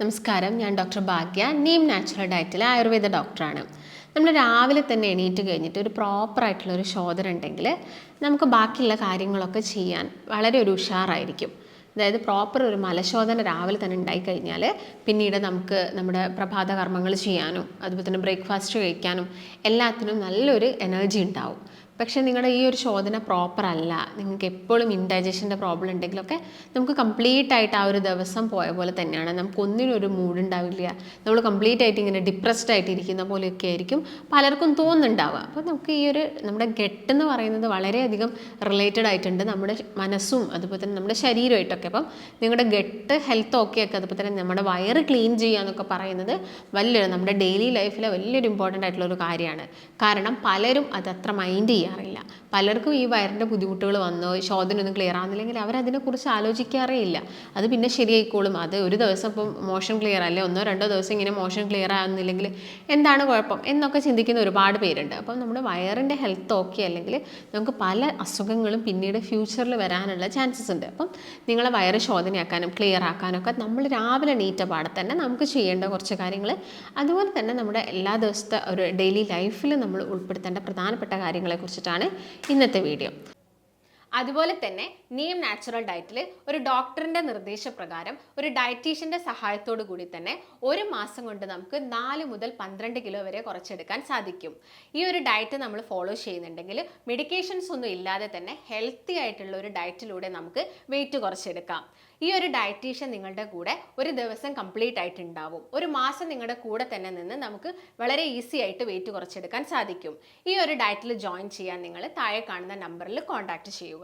നമസ്കാരം ഞാൻ ഡോക്ടർ ഭാഗ്യ നീം നാച്ചുറൽ ഡയറ്റിലെ ആയുർവേദ ഡോക്ടറാണ്. നമ്മൾ രാവിലെ തന്നെ എണീറ്റ് കഴിഞ്ഞിട്ട് ഒരു പ്രോപ്പറായിട്ടുള്ള ഒരു ശോധന ഉണ്ടെങ്കിൽ നമുക്ക് ബാക്കിയുള്ള കാര്യങ്ങളൊക്കെ ചെയ്യാൻ വളരെ ഒരു ഉഷാറായിരിക്കും. അതായത് പ്രോപ്പർ ഒരു മലശോധന രാവിലെ തന്നെ ഉണ്ടായിക്കഴിഞ്ഞാൽ പിന്നീട് നമുക്ക് നമ്മുടെ പ്രഭാത കർമ്മങ്ങൾ ചെയ്യാനും അതുപോലെ തന്നെ ബ്രേക്ക്ഫാസ്റ്റ് കഴിക്കാനും എല്ലാത്തിനും നല്ലൊരു എനർജി ഉണ്ടാവും. പക്ഷേ നിങ്ങളുടെ ഈ ഒരു ശോധന പ്രോപ്പർ അല്ല. നിങ്ങൾക്ക് എപ്പോഴും ഇൻഡൈജഷന്റെ പ്രോബ്ലം ഉണ്ടെങ്കിലൊക്കെ നമുക്ക് കംപ്ലീറ്റ് ആയിട്ട് ആ ഒരു ദിവസം പോയ പോലെ തന്നെയാണ്. നമുക്ക് ഒന്നിനും ഒരു മൂഡ് ഉണ്ടാവില്ല. നമ്മൾ കംപ്ലീറ്റ് ആയിട്ട് ഇങ്ങനെ ഡിപ്രസ്ഡ് ആയിട്ട് ഇരിക്കുന്ന പോലെയൊക്കെ ആയിരിക്കും. പലർക്കും തോന്നുന്നുണ്ടാവുക. അപ്പോൾ നമുക്ക് ഈ ഒരു നമ്മുടെ ഗെട്ട് എന്ന് പറയുന്നത് വളരെയധികം റിലേറ്റഡ് ആയിട്ടുണ്ട് നമ്മുടെ മനസ്സും അതുപോലെ തന്നെ നമ്മുടെ ശരീരമായിട്ടൊക്കെ അപ്പം നിങ്ങളുടെ ഗെട്ട് ഹെൽത്ത് ഓക്കെ ഒക്കെ അതുപോലെ തന്നെ നമ്മുടെ വയറ് ക്ലീൻ ചെയ്യുക എന്നൊക്കെ പറയുന്നത് വലിയൊരു നമ്മുടെ ഡെയിലി ലൈഫിലെ വലിയൊരു ഇമ്പോർട്ടന്റ് ആയിട്ടുള്ള ഒരു കാര്യമാണ്. കാരണം പലരും അത് അത്ര മൈൻഡ് ചെയ്യാറില്ല. പലർക്കും ഈ വയറിന്റെ ബുദ്ധിമുട്ടുകൾ വന്നോ ശോധനൊന്നും ക്ലിയർ ആകുന്നില്ലെങ്കിൽ അവരതിനെക്കുറിച്ച് ആലോചിക്കാറേ ഇല്ല. അത് പിന്നെ ശരിയായിക്കോളും. അത് ഒരു ദിവസം ഇപ്പം മോഷൻ ക്ലിയർ അല്ലേ? ഒന്നോ രണ്ടോ ദിവസം ഇങ്ങനെ മോഷൻ ക്ലിയർ ആകുന്നില്ലെങ്കിൽ എന്താണ് കുഴപ്പം എന്നൊക്കെ ചിന്തിക്കുന്ന ഒരുപാട് പേരുണ്ട്. അപ്പം നമ്മുടെ വയറിന്റെ ഹെൽത്ത് ഓക്കെ അല്ലെങ്കിൽ നമുക്ക് പല അസുഖങ്ങളും പിന്നീട് ഫ്യൂച്ചറിൽ വരാനുള്ള ചാൻസസ് ഉണ്ട്. അപ്പം നിങ്ങളെ വയറ് ശോധനയാക്കാനും ക്ലിയർ ആക്കാനൊക്കെ നമ്മൾ രാവിലെ നീറ്റ പാടെ തന്നെ നമുക്ക് ചെയ്യേണ്ട കുറച്ച് കാര്യങ്ങൾ. അതുപോലെ തന്നെ നമ്മുടെ എല്ലാ ദിവസത്തെ ഒരു ഡെയിലി ലൈഫിൽ നമ്മൾ ഉൾപ്പെടുത്തേണ്ട പ്രധാനപ്പെട്ട കാര്യങ്ങളെ കുറിച്ചിട്ടാണ് ഇന്നത്തെ വീഡിയോ. അതുപോലെ തന്നെ നീം നാച്ചുറൽ ഡയറ്റിൽ ഒരു ഡോക്ടറിന്റെ നിർദ്ദേശപ്രകാരം ഒരു ഡയറ്റീഷ്യന്റെ സഹായത്തോടു കൂടി തന്നെ ഒരു മാസം കൊണ്ട് നമുക്ക് നാല് മുതൽ പന്ത്രണ്ട് കിലോ വരെ കുറച്ചെടുക്കാൻ സാധിക്കും. ഈ ഒരു ഡയറ്റ് നമ്മൾ ഫോളോ ചെയ്യുന്നുണ്ടെങ്കിൽ മെഡിക്കേഷൻസ് ഒന്നും ഇല്ലാതെ തന്നെ ഹെൽത്തി ആയിട്ടുള്ള ഒരു ഡയറ്റിലൂടെ നമുക്ക് വെയിറ്റ് കുറച്ചെടുക്കാം. ഈ ഒരു ഡയറ്റീഷ്യൻ നിങ്ങളുടെ കൂടെ ഒരു ദിവസം കംപ്ലീറ്റ് ആയിട്ട് ഉണ്ടാവും ഒരു മാസം നിങ്ങളുടെ കൂടെ തന്നെ നിന്ന് നമുക്ക് വളരെ ഈസി ആയിട്ട് വെയിറ്റ് കുറച്ചെടുക്കാൻ സാധിക്കും. ഈ ഒരു ഡയറ്റിൽ ജോയിൻ ചെയ്യാൻ നിങ്ങൾ താഴെ കാണുന്ന നമ്പറിൽ കോൺടാക്ട് ചെയ്യുക.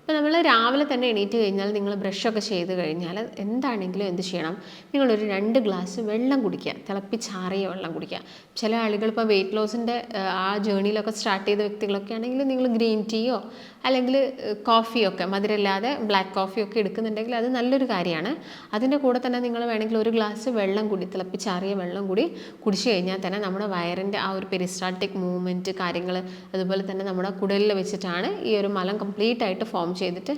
അപ്പോൾ നമ്മൾ രാവിലെ തന്നെ എണീറ്റ് കഴിഞ്ഞാൽ നിങ്ങൾ ബ്രഷൊക്കെ ചെയ്ത് കഴിഞ്ഞാൽ എന്താണെങ്കിലും എന്ത് ചെയ്യണം? നിങ്ങളൊരു രണ്ട് ഗ്ലാസ് വെള്ളം കുടിക്കുക. തിളപ്പിച്ചാറിയ വെള്ളം കുടിക്കുക. ചില ആളുകൾ ഇപ്പോൾ വെയിറ്റ് ലോസിന്റെ ആ ജേണിയിലൊക്കെ സ്റ്റാർട്ട് ചെയ്ത വ്യക്തികളൊക്കെ ആണെങ്കിൽ നിങ്ങൾ ഗ്രീൻ ടീയോ അല്ലെങ്കിൽ കോഫിയൊക്കെ മധുരമില്ലാതെ ബ്ലാക്ക് കോഫിയൊക്കെ എടുക്കുന്നുണ്ടെങ്കിൽ അത് നല്ലൊരു കാര്യമാണ്. അതിന്റെ കൂടെ തന്നെ നിങ്ങൾ വേണമെങ്കിൽ ഒരു ഗ്ലാസ് വെള്ളം കൂടി തിളപ്പിച്ചാറിയ വെള്ളം കൂടി കുടിച്ചു കഴിഞ്ഞാൽ തന്നെ നമ്മുടെ വയറിന്റെ ആ ഒരു പെരിസ്റ്റാൾട്ടിക് മൂവ്മെന്റ് കാര്യങ്ങൾ അതുപോലെ തന്നെ നമ്മുടെ കുടലിൽ വെച്ചിട്ടാണ് ഈ ഒരു മലം കംപ്ലീറ്റ് ആയിട്ട് ഫോം ചെയ്തിട്ട്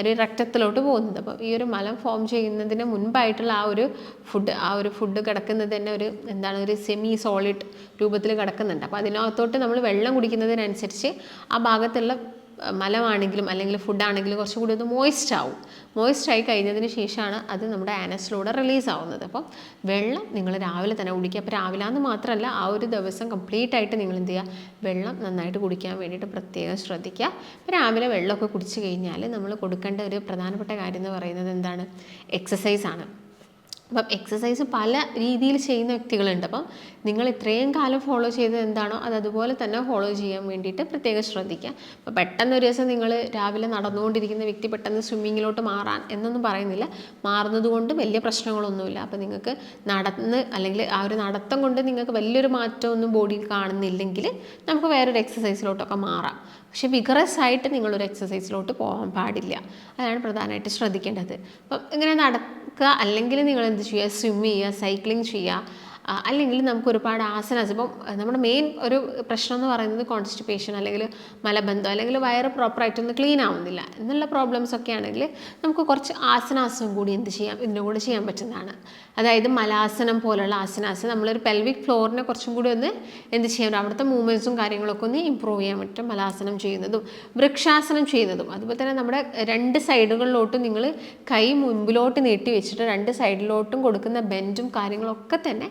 ഒരു രക്തത്തിലോട്ട് പോകുന്നത് അപ്പോൾ ഈ ഒരു മലം ഫോം ചെയ്യുന്നതിന് മുൻപായിട്ടുള്ള ആ ഒരു ഫുഡ് ആ ഒരു ഫുഡ് കിടക്കുന്നത് തന്നെ ഒരു എന്താണ് ഒരു സെമി സോളിഡ് രൂപത്തിൽ കിടക്കുന്നുണ്ട്. അപ്പോൾ അതിനകത്തോട്ട് നമ്മൾ വെള്ളം കുടിക്കുന്നതിനനുസരിച്ച് ആ ഭാഗത്തുള്ള മലമാണെങ്കിലും അല്ലെങ്കിൽ ഫുഡാണെങ്കിലും കുറച്ചും കൂടി ഒന്ന് മോയിസ്റ്റ് ആവും മോയിസ്റ്റ് ആയി കഴിഞ്ഞതിന് ശേഷമാണ് അത് നമ്മുടെ ആനസിലൂടെ റിലീസ് ആവുന്നത് അപ്പം വെള്ളം നിങ്ങൾ രാവിലെ തന്നെ കുടിക്കുക. അപ്പോൾ രാവിലെ എന്ന് മാത്രമല്ല ആ ഒരു ദിവസം കംപ്ലീറ്റ് ആയിട്ട് നിങ്ങൾ എന്ത് ചെയ്യുക? വെള്ളം നന്നായിട്ട് കുടിക്കാൻ വേണ്ടിയിട്ട് പ്രത്യേകം ശ്രദ്ധിക്കുക. അപ്പോൾ രാവിലെ വെള്ളമൊക്കെ കുടിച്ച് കഴിഞ്ഞാൽ നമ്മൾ കൊടുക്കേണ്ട ഒരു പ്രധാനപ്പെട്ട കാര്യം എന്ന് പറയുന്നത് എന്താണ്? എക്സസൈസ് ആണ്. അപ്പം എക്സസൈസ് പല രീതിയിൽ ചെയ്യുന്ന വ്യക്തികളുണ്ട്. അപ്പം നിങ്ങൾ ഇത്രയും കാലം ഫോളോ ചെയ്തത് എന്താണോ അത് അതുപോലെ തന്നെ ഫോളോ ചെയ്യാൻ വേണ്ടിയിട്ട് പ്രത്യേകം ശ്രദ്ധിക്കുക. അപ്പോൾ പെട്ടെന്ന് ഒരു ദിവസം നിങ്ങൾ രാവിലെ നടന്നുകൊണ്ടിരിക്കുന്ന വ്യക്തി പെട്ടെന്ന് സ്വിമ്മിങ്ങിലോട്ട് മാറാൻ എന്നൊന്നും പറയുന്നില്ല. മാറുന്നത് കൊണ്ട് വലിയ പ്രശ്നങ്ങളൊന്നുമില്ല. അപ്പോൾ നിങ്ങൾക്ക് നടന്ന് അല്ലെങ്കിൽ ആ ഒരു നടത്തം കൊണ്ട് നിങ്ങൾക്ക് വലിയൊരു മാറ്റമൊന്നും ബോഡിയിൽ കാണുന്നില്ലെങ്കിൽ നമുക്ക് വേറൊരു എക്സസൈസിലോട്ടൊക്കെ മാറാം. പക്ഷെ വിഗറസ് ആയിട്ട് നിങ്ങളൊരു എക്സസൈസിലോട്ട് പോകാൻ പാടില്ല. അതാണ് പ്രധാനമായിട്ട് ശ്രദ്ധിക്കേണ്ടത്. അപ്പം ഇങ്ങനെ നടക്കുക അല്ലെങ്കിൽ നിങ്ങൾ എന്ത് ചെയ്യുക സ്വിം ചെയ്യുക സൈക്ലിംഗ് ചെയ്യുക അല്ലെങ്കിൽ നമുക്ക് ഒരുപാട് ആസനാസ് ഇപ്പം നമ്മുടെ മെയിൻ ഒരു പ്രശ്നം എന്ന് പറയുന്നത് കോൺസ്റ്റിപ്പേഷൻ അല്ലെങ്കിൽ മലബന്ധം അല്ലെങ്കിൽ വയറ് പ്രോപ്പറായിട്ടൊന്ന് ക്ലീൻ ആവുന്നില്ല എന്നുള്ള പ്രോബ്ലംസ് ഒക്കെ ആണെങ്കിൽ നമുക്ക് കുറച്ച് ആസനാസം കൂടി എന്ത് ചെയ്യാം ഇതിന്റെ കൂടെ ചെയ്യാൻ പറ്റുന്നതാണ്. അതായത് മലാസനം പോലുള്ള ആസനാസ് നമ്മളൊരു പെൽവിക് ഫ്ലോറിനെ കുറച്ചും കൂടി ഒന്ന് എന്ത് ചെയ്യാം അവിടുത്തെ മൂവ്മെന്റ്സും കാര്യങ്ങളൊക്കെ ഒന്ന് ഇമ്പ്രൂവ് ചെയ്യാൻ പറ്റും മലാസനം ചെയ്യുന്നതും വൃക്ഷാസനം ചെയ്യുന്നതും. അതുപോലെ തന്നെ നമ്മുടെ രണ്ട് സൈഡുകളിലോട്ടും നിങ്ങൾ കൈ മുൻപിലോട്ട് നീട്ടി വെച്ചിട്ട് രണ്ട് സൈഡിലോട്ടും കൊടുക്കുന്ന ബെൻഡും കാര്യങ്ങളൊക്കെ തന്നെ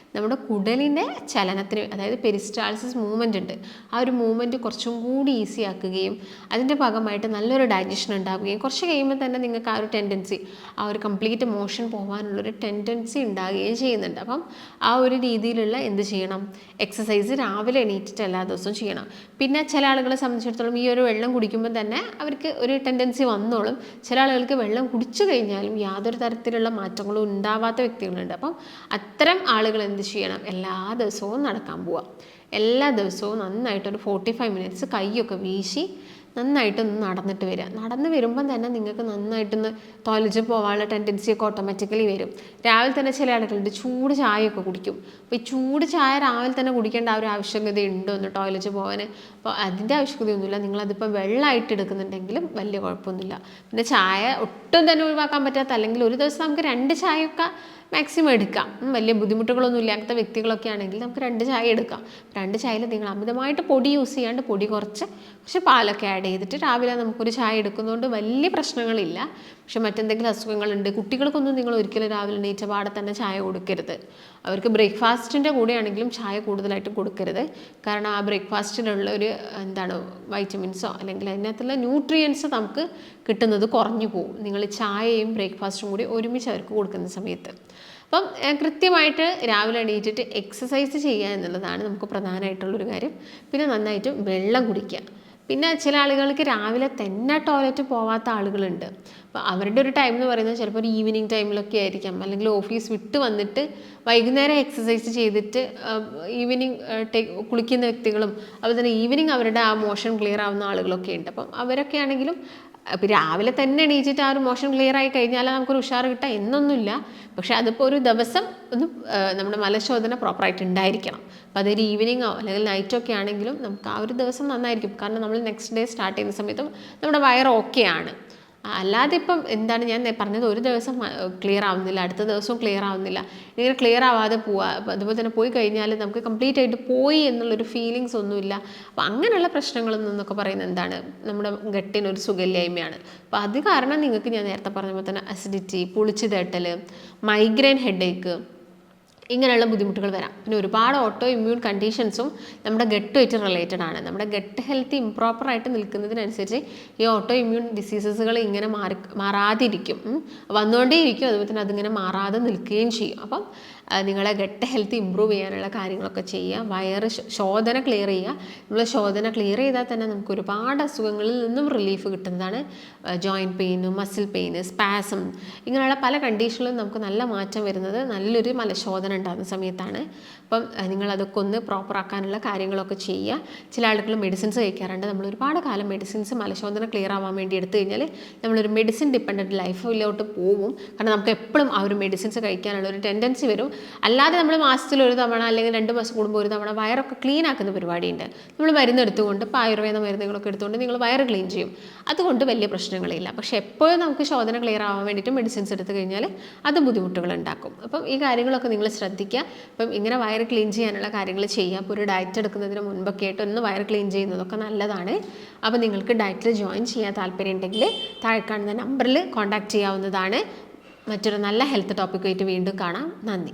നമ്മുടെ കുടലിന്റെ ചലനത്തിന് അതായത് പെരിസ്റ്റാൾസിസ് മൂവ്മെന്റ് ഉണ്ട്. ആ ഒരു മൂവ്മെന്റ് കുറച്ചും കൂടി ഈസി ആക്കുകയും അതിന്റെ ഭാഗമായിട്ട് നല്ലൊരു ഡൈജഷൻ ഉണ്ടാവുകയും കുറച്ച് കഴിയുമ്പോൾ തന്നെ നിങ്ങൾക്ക് ആ ഒരു ടെൻഡൻസി ആ ഒരു കംപ്ലീറ്റ് മോഷൻ പോകാനുള്ളൊരു ടെൻഡൻസി ഉണ്ടാകുകയും ചെയ്യുന്നുണ്ട്. അപ്പം ആ ഒരു രീതിയിലുള്ള എന്ത് ചെയ്യണം? എക്സസൈസ് രാവിലെ എണീറ്റിട്ട് എല്ലാ ദിവസവും ചെയ്യണം. പിന്നെ ചില ആളുകളെ സംബന്ധിച്ചിടത്തോളം ഈ ഒരു വെള്ളം കുടിക്കുമ്പോൾ തന്നെ അവർക്ക് ഒരു ടെൻഡൻസി വന്നോളും. ചില ആളുകൾക്ക് വെള്ളം കുടിച്ചു കഴിഞ്ഞാലും യാതൊരു തരത്തിലുള്ള മാറ്റങ്ങളും ഉണ്ടാവാത്ത വ്യക്തികളുണ്ട്. അപ്പം അത്തരം ആളുകൾ എന്ത് ചെയ്യണം? എല്ലാ ദിവസവും നടക്കാൻ പോവുക എല്ലാ ദിവസവും നന്നായിട്ടൊരു ഫോർട്ടി ഫൈവ് മിനിറ്റ്സ് കൈയൊക്കെ വീശി നന്നായിട്ടൊന്ന് നടന്നിട്ട് വരിക നടന്ന് വരുമ്പം തന്നെ നിങ്ങൾക്ക് നന്നായിട്ടൊന്ന് ടോയ്ലറ്റിൽ പോകാനുള്ള ടെൻഡൻസിയൊക്കെ ഓട്ടോമാറ്റിക്കലി വരും. രാവിലെ തന്നെ ചില ആളുകളുണ്ട് ചൂട് ചായയൊക്കെ കുടിക്കും. അപ്പോൾ ഈ ചൂട് ചായ രാവിലെ തന്നെ കുടിക്കേണ്ട ആ ഒരു ആവശ്യകത ഉണ്ടോ ഒന്ന് ടോയ്ലറ്റിൽ പോകാൻ അപ്പോൾ അതിന്റെ ആവശ്യകതയൊന്നുമില്ല. നിങ്ങളതിപ്പോൾ വെള്ളമായിട്ട് എടുക്കുന്നുണ്ടെങ്കിലും വലിയ കുഴപ്പമൊന്നുമില്ല. പിന്നെ ചായ ഒട്ടും തന്നെ ഒഴിവാക്കാൻ പറ്റാത്ത അല്ലെങ്കിൽ ഒരു ദിവസം നമുക്ക് രണ്ട് ചായയൊക്കെ മാക്സിമം എടുക്കാം. വലിയ ബുദ്ധിമുട്ടുകളൊന്നും ഇല്ലാത്ത വ്യക്തികളൊക്കെ ആണെങ്കിൽ നമുക്ക് രണ്ട് ചായ എടുക്കാം. രണ്ട് ചായയിൽ നിങ്ങൾ അമിതമായിട്ട് പൊടി യൂസ് ചെയ്യാണ്ട് പൊടി കുറച്ച് പക്ഷെ പാലൊക്കെ ആഡ് ചെയ്തിട്ട് രാവിലെ നമുക്കൊരു ചായ എടുക്കുന്നതുകൊണ്ട് വലിയ പ്രശ്നങ്ങളില്ല. പക്ഷെ മറ്റെന്തെങ്കിലും അസുഖങ്ങളുണ്ട് കുട്ടികൾക്കൊന്നും നിങ്ങൾ ഒരിക്കലും രാവിലെ എണീറ്റ പാടെ തന്നെ ചായ കൊടുക്കരുത്. അവർക്ക് ബ്രേക്ക്ഫാസ്റ്റിന്റെ കൂടെയാണെങ്കിലും ചായ കൂടുതലായിട്ട് കൊടുക്കരുത്. കാരണം ആ ബ്രേക്ക്ഫാസ്റ്റിലുള്ള ഒരു എന്താണ് വൈറ്റമിൻസോ അല്ലെങ്കിൽ അതിനകത്തുള്ള ന്യൂട്രിയൻസ് നമുക്ക് കിട്ടുന്നത് കുറഞ്ഞു പോകും. നിങ്ങൾ ചായയും ബ്രേക്ക്ഫാസ്റ്റും കൂടി ഒരുമിച്ച് അവർക്ക് കൊടുക്കുന്ന സമയത്ത്. അപ്പം കൃത്യമായിട്ട് രാവിലെ എണീറ്റിട്ട് എക്സസൈസ് ചെയ്യുക എന്നുള്ളതാണ് നമുക്ക് പ്രധാനമായിട്ടുള്ളൊരു കാര്യം. പിന്നെ നന്നായിട്ട് വെള്ളം കുടിക്കുക. പിന്നെ ചില ആളുകൾക്ക് രാവിലെ തന്നെ ടോയ്ലറ്റ് പോവാത്ത ആളുകളുണ്ട്. അപ്പോൾ അവരുടെ ഒരു ടൈം എന്ന് പറയുന്നത് ചിലപ്പോൾ ഒരു ഈവനിങ് ടൈമിലൊക്കെ ആയിരിക്കാം. അല്ലെങ്കിൽ ഓഫീസ് വിട്ട് വന്നിട്ട് വൈകുന്നേരം എക്സസൈസ് ചെയ്തിട്ട് ഈവനിങ് കുളിക്കുന്ന വ്യക്തികളും അതുപോലെ തന്നെ ഈവനിങ് അവരുടെ ആ മോഷൻ ക്ലിയർ ആവുന്ന ആളുകളൊക്കെ ഉണ്ട്. അപ്പം അവരൊക്കെ ആണെങ്കിലും അപ്പം രാവിലെ തന്നെ എണീച്ചിട്ട് ആ ഒരു മോഷൻ ക്ലിയർ ആയി കഴിഞ്ഞാൽ നമുക്കൊരു ഉഷാർ കിട്ടാം എന്നൊന്നുമില്ല. പക്ഷേ അതിപ്പോൾ ഒരു ദിവസം ഒന്ന് നമ്മുടെ മലശോധന പ്രോപ്പറായിട്ട് ഉണ്ടായിരിക്കണം. അപ്പോൾ അതൊരു ഈവനിങ്ങോ അല്ലെങ്കിൽ നൈറ്റോ ഒക്കെ ആണെങ്കിലും നമുക്ക് ആ ഒരു ദിവസം നന്നായിരിക്കും. കാരണം നമ്മൾ നെക്സ്റ്റ് ഡേ സ്റ്റാർട്ട് ചെയ്യുന്ന സമയത്തും നമ്മുടെ വയർ ഓക്കെയാണ് അല്ലാതെ ഇപ്പം എന്താണ് ഞാൻ പറഞ്ഞത് ഒരു ദിവസം ക്ലിയർ ആവുന്നില്ല അടുത്ത ദിവസവും ക്ലിയർ ആവുന്നില്ല. ഇങ്ങനെ ക്ലിയർ ആവാതെ പോവുക അപ്പം അതുപോലെ തന്നെ പോയി കഴിഞ്ഞാൽ നമുക്ക് കംപ്ലീറ്റ് ആയിട്ട് പോയി എന്നുള്ളൊരു ഫീലിങ്സ് ഒന്നുമില്ല. അപ്പോൾ അങ്ങനെയുള്ള പ്രശ്നങ്ങളിൽ നിന്നൊക്കെ പറയുന്നത് എന്താണ്? നമ്മുടെ ഗട്ടിനൊരു സുഖമില്ലായ്മയാണ്. അപ്പോൾ അത് കാരണം നിങ്ങൾക്ക് ഞാൻ നേരത്തെ പറഞ്ഞ പോലെ തന്നെ അസിഡിറ്റി പുളിച്ചു തേട്ടൽ മൈഗ്രെയിൻ ഹെഡേക്ക് ഇങ്ങനെയുള്ള ബുദ്ധിമുട്ടുകൾ വരാം. പിന്നെ ഒരുപാട് ഓട്ടോ ഇമ്മ്യൂൺ കണ്ടീഷൻസും നമ്മുടെ ഗട്ടുമായിട്ട് റിലേറ്റഡ് ആണ്. നമ്മുടെ ഗട്ട് ഹെൽത്ത് ഇംപ്രോപ്പറായിട്ട് നിൽക്കുന്നതിനനുസരിച്ച് ഈ ഓട്ടോ ഇമ്മ്യൂൺ ഡിസീസസുകൾ ഇങ്ങനെ മാറി മാറാതിരിക്കും. വന്നുകൊണ്ടേയിരിക്കും. അതുപോലെ തന്നെ അതിങ്ങനെ മാറാതെ നിൽക്കുകയും ചെയ്യും. അപ്പം നിങ്ങളെ ഗട്ട് ഹെൽത്ത് ഇമ്പ്രൂവ് ചെയ്യാനുള്ള കാര്യങ്ങളൊക്കെ ചെയ്യുക. വയറ് ശോധന ക്ലിയർ ചെയ്യുക. നമ്മൾ ശോധന ക്ലിയർ ചെയ്താൽ തന്നെ നമുക്ക് ഒരുപാട് അസുഖങ്ങളിൽ നിന്നും റിലീഫ് കിട്ടുന്നതാണ്. Joint pain muscle pain spasm ഇങ്ങനെയുള്ള പല കണ്ടീഷനിലും നമുക്ക് നല്ല മാറ്റം വരുന്നത് നല്ലൊരു മലശോധന ഉണ്ടാകുന്ന സമയത്താണ്. അപ്പം നിങ്ങളതൊക്കെ ഒന്ന് പ്രോപ്പറാക്കാനുള്ള കാര്യങ്ങളൊക്കെ ചെയ്യുക. ചില ആളുകൾ മെഡിസിൻസ് കഴിക്കാറുണ്ട്. നമ്മൾ ഒരുപാട് കാലം മെഡിസിൻസ് മലശോധന ക്ലിയർ ആവാൻ വേണ്ടി എടുത്തു കഴിഞ്ഞാൽ നമ്മളൊരു മെഡിസിൻ ഡിപ്പെൻഡന്റ് ലൈഫിലോട്ട് പോകും. കാരണം നമുക്ക് എപ്പോഴും ആ ഒരു മെഡിസിൻസ് കഴിക്കാനുള്ള ഒരു ടെൻഡൻസി വരും. അല്ലാതെ നമ്മൾ മാസത്തിൽ ഒരു തവണ അല്ലെങ്കിൽ രണ്ട് മാസം കൂടുമ്പോൾ ഒരു തവണ വയറൊക്കെ ക്ലീൻ ആക്കുന്ന പരിപാടിയുണ്ട്. നമ്മൾ മരുന്ന് എടുത്തുകൊണ്ട് ഇപ്പോൾ ആയുർവേദ മരുന്നുകളൊക്കെ എടുത്തുകൊണ്ട് നിങ്ങൾ വയറ് ക്ലീൻ ചെയ്യും. അതുകൊണ്ട് വലിയ പ്രശ്നങ്ങളില്ല. പക്ഷേ എപ്പോഴും നമുക്ക് ശോധന ക്ലിയർ ആവാൻ വേണ്ടിയിട്ട് മെഡിസിൻസ് എടുത്തു കഴിഞ്ഞാൽ അത് ബുദ്ധിമുട്ടുകൾ ഉണ്ടാക്കും. അപ്പം ഈ കാര്യങ്ങളൊക്കെ നിങ്ങൾ ശ്രദ്ധിക്കുക. അപ്പം ഇങ്ങനെ വയറ് ക്ലീൻ ചെയ്യാനുള്ള കാര്യങ്ങൾ ചെയ്യുക. അപ്പോൾ ഒരു ഡയറ്റ് എടുക്കുന്നതിന് മുൻപൊക്കെ ആയിട്ട് ഒന്ന് വയറ് ക്ലീൻ ചെയ്യുന്നതൊക്കെ നല്ലതാണ്. അപ്പോൾ നിങ്ങൾക്ക് ഡയറ്റിൽ ജോയിൻ ചെയ്യാൻ താല്പര്യം ഉണ്ടെങ്കിൽ താഴെ കാണുന്ന നമ്പറിൽ കോൺടാക്റ്റ് ചെയ്യാവുന്നതാണ്. മറ്റൊരു നല്ല ഹെൽത്ത് ടോപ്പിക്കുമായിട്ട് വീണ്ടും കാണാം. നന്ദി.